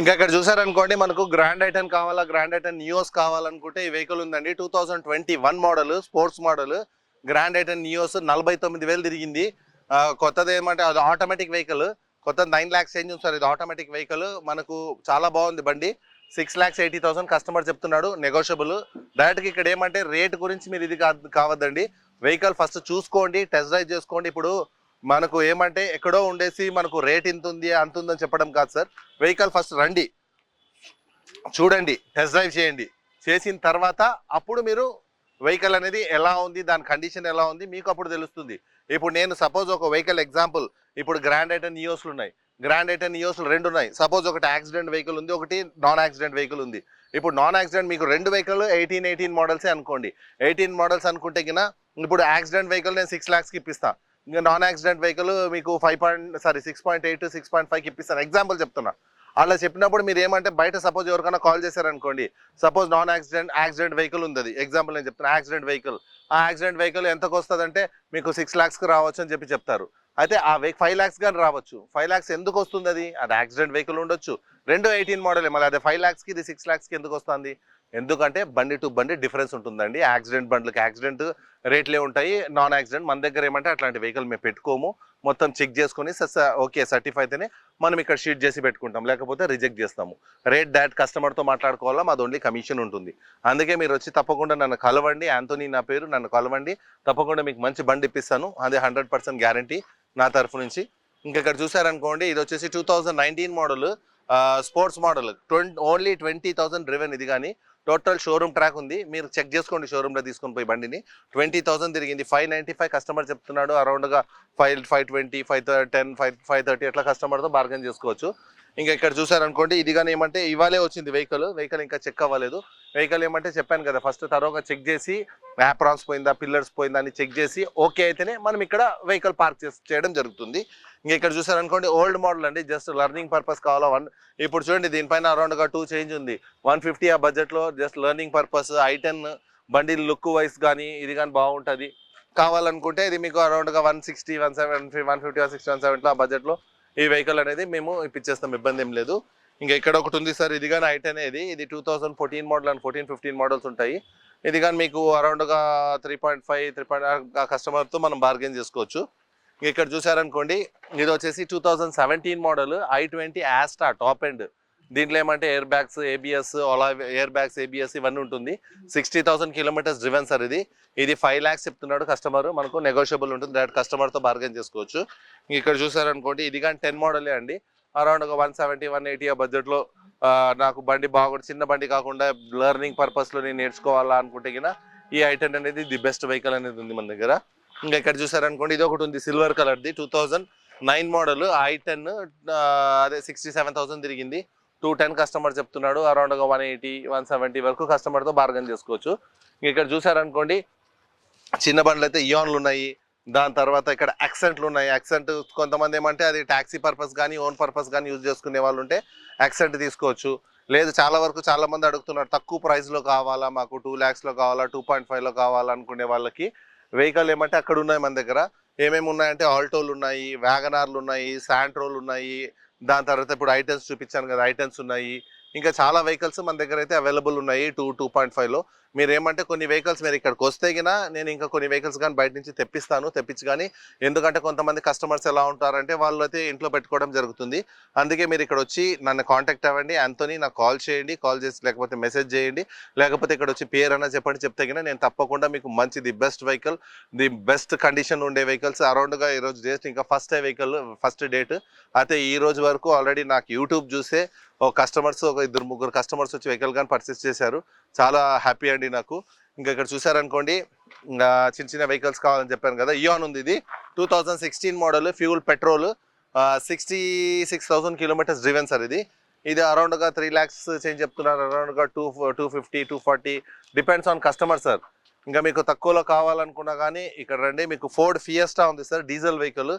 ఇంకా ఇక్కడ చూసారనుకోండి మనకు గ్రాండ్ ఐటన్ కావాలా గ్రాండ్ ఐటన్ నియోస్ కావాలనుకుంటే ఈ వెహికల్ ఉందండి. Two thousand twenty one model sports model grand i ten Nios నలభై తొమ్మిది వేలు తిరిగింది. కొత్తది ఏమంటే అది ఆటోమేటిక్ వెహికల్ కొత్త నైన్ ల్యాక్స్ చేంజ్ ఉంది సార్ ఇది ఆటోమేటిక్ వెహికల్ మనకు చాలా బాగుంది బండి. Six lakhs eighty thousand customer చెప్తున్నాడు నెగోషియబుల్ డైరెక్ట్గా ఇక్కడ ఏమంటే రేట్ గురించి మీరు ఇది కావద్దండి. వెహికల్ ఫస్ట్ చూసుకోండి టెస్ట్ డ్రైవ్ చేసుకోండి. ఇప్పుడు మనకు ఏమంటే ఎక్కడో ఉండేసి మనకు రేట్ ఇంత ఉంది అంత ఉందని చెప్పడం కాదు సార్. వెహికల్ ఫస్ట్ రండి. చూడండి టెస్ట్ డ్రైవ్ చేయండి. చేసిన తర్వాత అప్పుడు మీరు వెహికల్ అనేది ఎలా ఉంది దాని కండిషన్ ఎలా ఉంది మీకు అప్పుడు తెలుస్తుంది. ఇప్పుడు నేను సపోజ్ ఒక వెహికల్ ఎగ్జాంపుల్ ఇప్పుడు గ్రాండ్ ఐటన్ నియోస్లు ఉన్నాయి. గ్రాండ్ ఐటన్ నియోస్లు రెండు ఉన్నాయి. సపోజ్ ఒకటి యాక్సిడెంట్ వెహికల్ ఉంది ఒకటి నాన్ యాక్సిడెంట్ వెహికల్ ఉంది. ఇప్పుడు నాన్ యాక్సిడెంట్ మీకు రెండు వెహికల్ ఎయిటీన్ ఎయిటీన్ మోడల్సే అనుకోండి. ఎయిటీన్ మోడల్స్ అనుకుంటే కింద ఇప్పుడు యాక్సిడెంట్ వెహికల్ నేను సిక్స్ ల్యాక్స్కి ఇప్పిస్తా. ఇంకా నాన్ యాక్సిడెంట్ వెహికల్ మీకు five point sorry six point eight six point ఫైవ్కి ఇప్పిస్తాను. ఎగ్జాంపుల్ చెప్తున్నా. అలా చెప్పినప్పుడు మీరు ఏమంటే బయట సపోజ్ ఎవరికైనా కాల్ చేశారనుకోండి suppose non accident accident vehicle ఉంది అది ఎగ్జాంపుల్ నేను చెప్తున్నా యాక్సిడెంట్ వెహికల్ ఆ యాక్సిడెంట్ వెహికల్ ఎంతకు వస్తుందంటే మీకు సిక్స్ ల్యాక్స్కి రావచ్చు అని చెప్పి చెప్తారు. అయితే ఆ వెహికల్ ఫైవ్ ల్యాక్స్ కానీ రావచ్చు. ఫైవ్ ల్యాక్స్ ఎందుకు వస్తుంది అది అది యాక్సిడెంట్ వెహికల్ ఉండొచ్చు. రెండు ఎయిటీన్ మోడల్ మళ్ళీ అదే ఫైవ్ ల్యాక్స్కి ఇది సిక్స్ ల్యాక్స్కి ఎందుకు వస్తుంది? ఎందుకంటే బండి టు బండి డిఫరెన్స్ ఉంటుందండి. యాక్సిడెంట్ బండ్లకి యాక్సిడెంట్ రేట్లే ఉంటాయి. నాన్ యాక్సిడెంట్ మన దగ్గర ఏమంటే అట్లాంటి వెహికల్ మేము పెట్టుకోము. మొత్తం చెక్ చేసుకొని ఓకే సర్టిఫై అయితేనే మనం ఇక్కడ షీట్ చేసి పెట్టుకుంటాం. లేకపోతే రిజెక్ట్ చేస్తాము. రేట్ దాట్ కస్టమర్తో మాట్లాడుకోవాలా? మాది ఓన్లీ కమిషన్ ఉంటుంది. అందుకే మీరు వచ్చి తప్పకుండా నన్ను కలవండి. యాంతోనీ నా పేరు నన్ను కలవండి. తప్పకుండా మీకు మంచి బండి ఇప్పిస్తాను. అదే హండ్రెడ్ పర్సెంట్ గ్యారంటీ నా తరఫు నుంచి. ఇంకా ఇక్కడ చూసారనుకోండి ఇది వచ్చేసి two thousand nineteen model sports model. Twenty only twenty thousand driven ఇది కానీ టోటల్ షోరూమ్ ట్రాక్ ఉంది. మీరు చెక్ చేసుకోండి షోరూమ్లో తీసుకొని పోయి బండిని. ట్వంటీ థౌసండ్ తిరిగింది. ఫైవ్ నైంటీ ఫైవ్ కస్టమర్ చెప్తున్నాడు. అరౌండ్గా five five twenty five ten five five thirty అట్లా కస్టమర్తో బార్గెన్ చేసుకోవచ్చు. ఇంకా ఇక్కడ చూసారనుకోండి ఇది కానీ ఏమంటే ఇవాళే వచ్చింది వెహికల్ వెహికల్ ఇంకా చెక్ అవ్వలేదు. వెహికల్ ఏమంటే చెప్పాను కదా ఫస్ట్ తరోగా చెక్ చేసి యాప్రాన్స్ పోయిందా పిల్లర్స్ పోయిందా అని చెక్ చేసి ఓకే అయితేనే మనం ఇక్కడ వెహికల్ పార్క్ చేయడం జరుగుతుంది. ఇంకా ఇక్కడ చూసారనుకోండి ఓల్డ్ మోడల్ అండి జస్ట్ లర్నింగ్ పర్పస్ కావాలా వన్ ఇప్పుడు చూడండి దీనిపైన అరౌండ్గా టూ చేంజ్ ఉంది. వన్ ఫిఫ్టీ ఆ బడ్జెట్లో జస్ట్ లర్నింగ్ పర్పస్ ఐటెన్ బండి లుక్ వైస్ కానీ ఇది కానీ బాగుంటుంది. కావాలనుకుంటే ఇది మీకు అరౌండ్గా one sixty one seven one fifty one sixty one సెవెంట్లో ఆ బడ్జెట్లో ఈ వెహికల్ అనేది మేము ఇప్పించేస్తాం ఇబ్బంది ఏం లేదు. ఇంకా ఇక్కడ ఒకటి ఉంది సార్ ఇది కానీ ఐట్ అనేది. ఇది two thousand fourteen model and fourteen fifteen models ఉంటాయి. ఇది కానీ మీకు అరౌండ్గా three point five three point ఆ కస్టమర్తో మనం బార్గెన్ చేసుకోవచ్చు. ఇక్కడ చూసారనుకోండి ఇది వచ్చేసి two thousand seventeen model i twenty Asta top end దీంట్లో ఏమంటే ఎయిర్ బ్యాగ్స్ ఏబిఎస్ అలా ఎయిర్ బ్యాగ్స్ ఏబిఎస్ ఇవన్నీ ఉంటుంది. Sixty thousand kilometres driven sir ఇది. ఇది ఫైవ్ ల్యాక్స్ చెప్తున్నాడు కస్టమర్ మనకు నెగోషియబుల్ ఉంటుంది. డైరెక్ట్ కస్టమర్తో బార్గెన్ చేసుకోవచ్చు. ఇంక ఇక్కడ చూసారనుకోండి ఇది కానీ టెన్ మోడలే అండి. అరౌండ్ ఒక వన్ సెవెంటీ వన్ ఎయిటీ ఆ బడ్జెట్లో నాకు బండి బాగుంది. చిన్న బండి కాకుండా లెర్నింగ్ పర్పస్లో నేను నేర్చుకోవాలా అనుకుంటే గిన ఈ ఐటెన్ అనేది ది బెస్ట్ వెహికల్ అనేది ఉంది మన దగ్గర. ఇంకా ఇక్కడ చూసారనుకోండి ఇది ఒకటి ఉంది సిల్వర్ కలర్ది two thousand nine model i ten అదే సిక్స్టీ సెవెన్ థౌసండ్ తిరిగింది. టూ టెన్ కస్టమర్ చెప్తున్నాడు అరౌండ్ ఒక వన్ ఎయిటీ వన్ సెవెంటీ వరకు కస్టమర్తో బార్గెన్ చేసుకోవచ్చు. ఇక్కడ చూసారనుకోండి చిన్న బండ్లు అయితే ఇయాన్లు ఉన్నాయి దాని తర్వాత ఇక్కడ యాక్సెంట్లు ఉన్నాయి. యాక్సెంట్ కొంతమంది ఏమంటే అది ట్యాక్సీ పర్పస్ కానీ ఓన్ పర్పస్ కానీ యూజ్ చేసుకునే వాళ్ళు ఉంటే యాక్సెంట్ తీసుకోవచ్చు. లేదు చాలా వరకు చాలా మంది అడుగుతున్నారు తక్కువ ప్రైస్లో కావాలా మాకు? టూ ల్యాక్స్లో కావాలా? టూ పాయింట్ ఫైవ్లో కావాలా? అనుకునే వాళ్ళకి. వెహికల్ ఏమంటే అక్కడ ఉన్నాయి మన దగ్గర. ఏమేమి ఉన్నాయంటే ఆల్టోలు ఉన్నాయి వ్యాగనార్లు ఉన్నాయి శాంట్రోలు ఉన్నాయి దాని తర్వాత ఇప్పుడు ఐటెన్స్ చూపించాను కదా ఐటెన్స్ ఉన్నాయి. ఇంకా చాలా వెహికల్స్ మన దగ్గర అయితే అవైలబుల్ ఉన్నాయి టూ టూ పాయింట్ ఫైవ్లో మీరు ఏమంటే కొన్ని వెహికల్స్ మీరు ఇక్కడికి వస్తే గినా నేను ఇంకా కొన్ని వెహికల్స్ కానీ బయట నుంచి తెప్పిస్తాను తెప్పించి కానీ ఎందుకంటే కొంతమంది కస్టమర్స్ ఎలా ఉంటారంటే వాళ్ళు అయితే ఇంట్లో పెట్టుకోవడం జరుగుతుంది. అందుకే మీరు ఇక్కడ వచ్చి నన్ను కాంటాక్ట్ అవ్వండి అంతోని నాకు కాల్ చేయండి కాల్ చేసి లేకపోతే మెసేజ్ చేయండి లేకపోతే ఇక్కడ వచ్చి పేరు అన్న చెప్పండి చెప్తే గినా నేను తప్పకుండా మీకు మంచి the best vehicle the best condition ఉండే వెహికల్స్ అరౌండ్గా ఈరోజు డేట్ ఇంకా ఫస్ట్ వెహికల్ ఫస్ట్ డేట్ అయితే ఈ రోజు వరకు ఆల్రెడీ నాకు యూట్యూబ్ చూసే ఒక కస్టమర్స్ ఒక ఇద్దరు ముగ్గురు కస్టమర్స్ వచ్చి వెహికల్ కానీ పర్చేస్ చేశారు. చాలా హ్యాపీ అండి నాకు. ఇంకా ఇక్కడ చూసారనుకోండి చిన్న చిన్న వెహికల్స్ కావాలని చెప్పాను కదా ఇయాన్ ఉంది ఇది. Two thousand sixteen model fuel petrol sixty six thousand kilometres driven sir ఇది. ఇది అరౌండ్గా త్రీ ల్యాక్స్ చేంజ్ చెప్తున్నారు అరౌండ్గా two two fifty two forty depends on customer sir ఇంకా మీకు తక్కువలో కావాలనుకున్నా కానీ ఇక్కడ రండి మీకు ఫోర్డ్ ఫియస్టా ఉంది సార్ డీజిల్ వెహికల్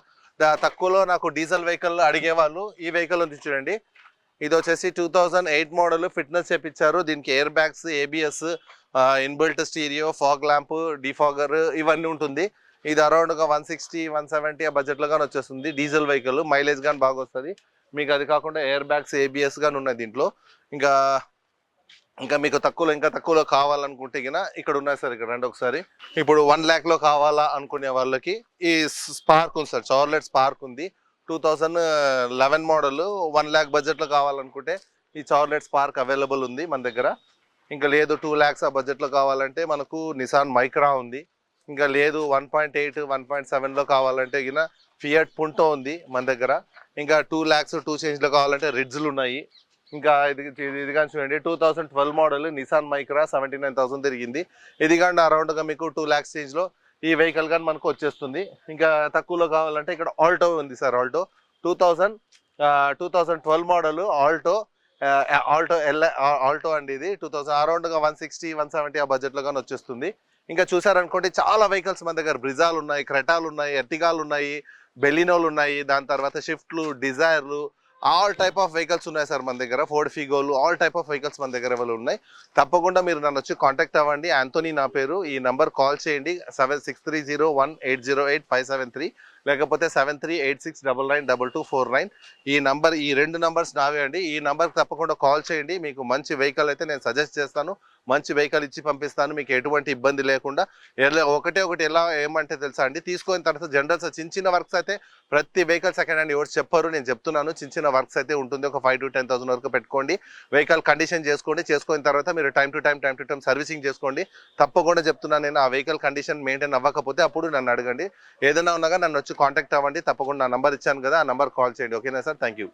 తక్కువలో నాకు డీజిల్ వెహికల్ అడిగేవాళ్ళు ఈ వెహికల్ ఉంది చూడండి. ఇది వచ్చేసి two thousand eight model fitness చేపించారు దీనికి air bags ABS inbuilt stereo fog lamp defogger ఇవన్నీ ఉంటుంది. ఇది అరౌండ్గా వన్ సిక్స్టీ వన్ సెవెంటీ ఆ బడ్జెట్లో కానీ వచ్చేస్తుంది. డీజిల్ వెహికల్ మైలేజ్ కానీ బాగా వస్తుంది. మీకు అది కాకుండా ఎయిర్ బ్యాగ్స్ ఏబిఎస్ కానీ ఉన్నాయి దీంట్లో. ఇంకా ఇంకా మీకు తక్కువలో ఇంకా తక్కువలో కావాలనుకుంటే గిన ఇక్కడ ఉన్నాయి సార్ ఇక్కడ రండి ఒకసారి. ఇప్పుడు వన్ ల్యాక్లో కావాలా అనుకునే వాళ్ళకి ఈ స్పార్క్ ఉంది సార్ చార్లెట్ స్పార్క్ ఉంది. Two thousand eleven model one lakh బడ్జెట్లో కావాలనుకుంటే ఈ చార్లెట్ స్పార్క్ అవైలబుల్ ఉంది మన దగ్గర. ఇంకా లేదు టూ ల్యాక్స్ ఆ బడ్జెట్లో కావాలంటే మనకు నిసాన్ మైక్రా ఉంది. ఇంకా లేదు one point eight one point సెవెన్లో కావాలంటే గిన ఫియట్ పుంటో ఉంది మన దగ్గర. ఇంకా టూ ల్యాక్స్ టూ చేంజ్లో కావాలంటే రిడ్జ్లు ఉన్నాయి. ఇంకా ఇది ఇది- ఇది కానీ చూడండి two thousand twelve model Nissan Micra seventy nine thousand తిరిగింది. ఇది కానీ అరౌండ్గా మీకు టూ ల్యాక్స్ చేంజ్లో ఈ వెహికల్ కానీ మనకు వచ్చేస్తుంది. ఇంకా తక్కువలో కావాలంటే ఇక్కడ ఆల్టో ఉంది sir Alto. Two thousand two thousand twelve model Alto Alto L Alto అండి ఇది. టూ థౌసండ్ అరౌండ్గా వన్ సిక్స్టీ వన్ సెవెంటీ ఆ బడ్జెట్లో కానీ వచ్చేస్తుంది. ఇంకా చూసారనుకోండి చాలా వెహికల్స్ మన దగ్గర బ్రిజాలు ఉన్నాయి క్రెటాలు ఉన్నాయి ఎర్టిగాలు ఉన్నాయి బెలినోలు ఉన్నాయి దాని తర్వాత షిఫ్ట్లు డిజైర్లు ఆల్ టైప్ ఆఫ్ వెహికల్స్ ఉన్నాయి సార్ మన దగ్గర. ఫోర్డ్ ఫిగోలు ఆల్ టైప్ ఆఫ్ వెహికల్స్ మన దగ్గర ఎవరు ఉన్నాయి. తప్పకుండా మీరు నన్ను వచ్చి కాంటాక్ట్ అవ్వండి. యాంతోనీ నా పేరు. ఈ నంబర్ కాల్ చేయండి. Seven six three zero one eight zero eight five seven three లేకపోతే seven three eight six double nine double two four nine ఈ నంబర్ ఈ రెండు నంబర్స్ నావే అండి. ఈ నంబర్కి తప్పకుండా కాల్ చేయండి. మీకు మంచి వెహికల్ అయితే నేను సజెస్ట్ చేస్తాను. మంచి వెహికల్ ఇచ్చి పంపిస్తాను. మీకు ఎటువంటి ఇబ్బంది లేకుండా. ఒకటే ఒకటి ఎలా ఏమంటే తెలుసా అండి? తీసుకున్న తర్వాత జనరల్స్ చిన్న చిన్న వర్క్స్ అయితే ప్రతి వెహికల్ సెకండ్ హ్యాండ్ ఎవరు చెప్పారు. నేను చెప్తున్నాను. చిన్న చిన్న వర్క్స్ అయితే ఉంటుంది. ఒక ఫైవ్ టు టెన్ థౌసండ్ వరకు పెట్టుకోండి. వెహికల్ కండిషన్ చేసుకోండి. చేసుకున్న తర్వాత మీరు time to time time to time servicing చేసుకోండి. తప్పకుండా చెప్తున్నాను నేను. ఆ వెహికల్ కండిషన్ మెయింటైన్ అవ్వకపోతే అప్పుడు నన్ను అడగండి. ఏదైనా ఉన్నాగా నన్ను వచ్చి కాంటాక్ట్ అవ్వండి. తప్పకుండా నా నంబర్ ఇచ్చాను కదా ఆ నంబర్ కాల్ చేయండి. ఓకేనా సార్? Thank you